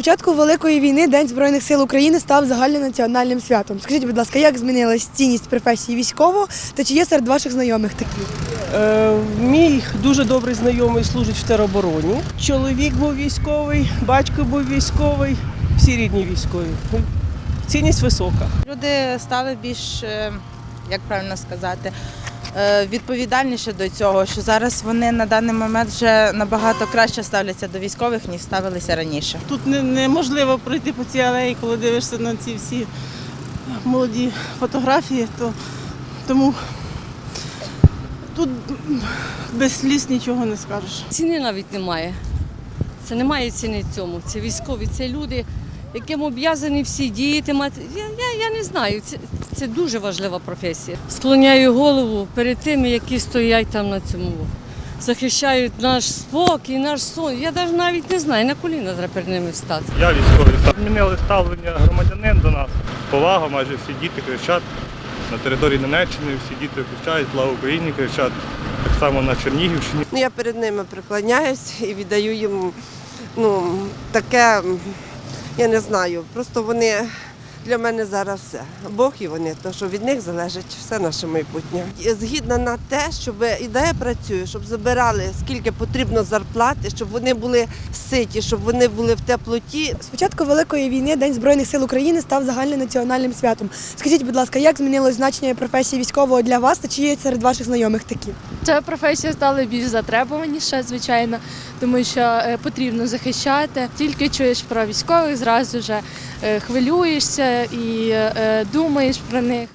початку Великої війни День Збройних сил України став загальнонаціональним святом. Скажіть, будь ласка, як змінилась цінність професії військового та чи є серед ваших знайомих такі? Е, мій дуже добрий знайомий служить в теробороні. Чоловік був військовий, батько був військовий, всі рідні військові. Цінність висока. Люди стали більш, е, як правильно сказати, відповідальніше до цього, що зараз вони на даний момент вже набагато краще ставляться до військових, ніж ставилися раніше. Тут неможливо пройти по цій алеї, коли дивишся на ці всі молоді фотографії, то тому тут без сліз нічого не скажеш. Ціни навіть немає. Це немає ціни цьому. Це військові, це люди, яким обов'язані всі діяти. Я, я, я не знаю. Це, це дуже важлива професія. Склоняю голову перед тими, які стоять там на цьому. Захищають наш спокій, наш сон. Я навіть навіть не знаю, на коліна треба перед ними встати. Я військовий. Змінили ставлення громадянин до нас. Повага, майже всі діти кричать. На території Ненеччини всі діти кричать, слава Україні кричать. Так само на Чернігівщині. Ну, я перед ними преклоняюсь і віддаю їм ну, таке, я не знаю, просто вони для мене зараз все. Бог і вони, то що від них залежить все наше майбутнє. Згідна на те, щоб ідея працює, щоб забирали скільки потрібно зарплати, щоб вони були ситі, щоб вони були в теплоті, З початку Великої війни День Збройних сил України став загальнонаціональним святом. Скажіть, будь ласка, як змінилось значення професії військового для вас та чи є серед ваших знайомих такі? Ця професія стала більш затребуваніша, звичайно, тому що е, потрібно захищати. Тільки чуєш про військових, зразу вже е, хвилюєшся і е, думаєш про них.